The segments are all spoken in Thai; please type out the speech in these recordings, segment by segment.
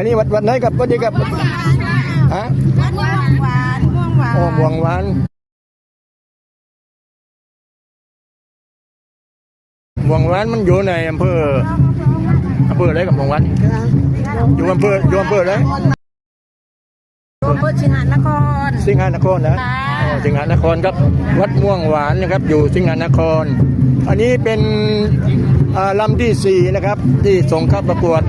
อันนี้วัดวัดไหนครับวัดนี้ครับฮะม่วงหวานม่วงหวานอ๋อบวงหวานบวงหวานมันอยู่ในอำเภออำเภออะไรกับบวงหวานอยู่อำเภออยู่อำเภออะไรอำเภอชิงหานครสิงหานครนะค่ะอ๋อสิงหานครครับ วัดม่วงหวานนะครับ อยู่สิงหานคร อันนี้เป็นอ่า ลำที่สี่นะครับที่ส่งเข้าประกวด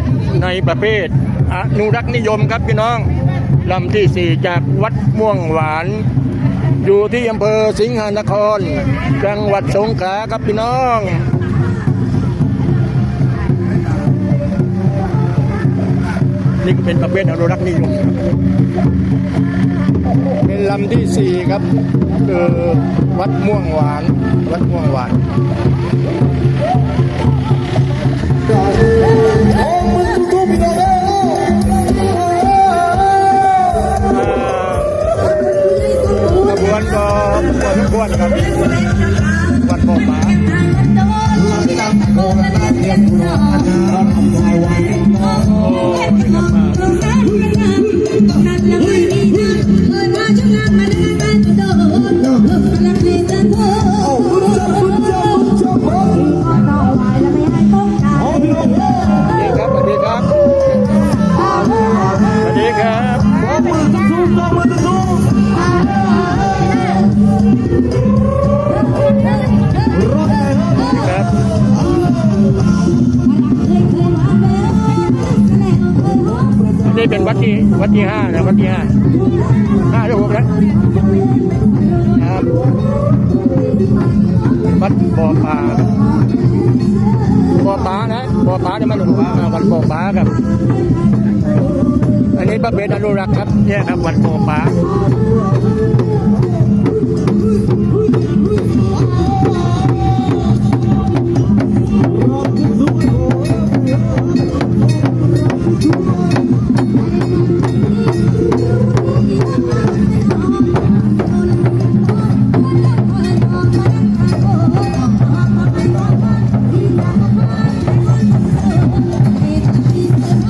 ในประเภทอนุรักษ์นิยมครับพี่น้องลำที่สี่จากวัดม่วงหวาน อยู่ที่อำเภอสิงหานคร จังหวัดสงขลาครับพี่น้องนี่ก็เป็นประเภทอนุรักษ์นิยม เป็นลำที่สี่ครับคือวัดม่วงหวาน วัดม่วงหวาน วรครับวัดโพป่า นี้เป็นวัดที่วัดที่ห้านะวัดที่ห้าห้าหรือหกนะครับวัดบ่อปลาบ่อปลานะบ่อปลาจะไม่หลงว่าวัดบ่อปลาครับ อันนี้ประเภทอนุรักษ์ครับเนี่ยครับวัดบ่อปลา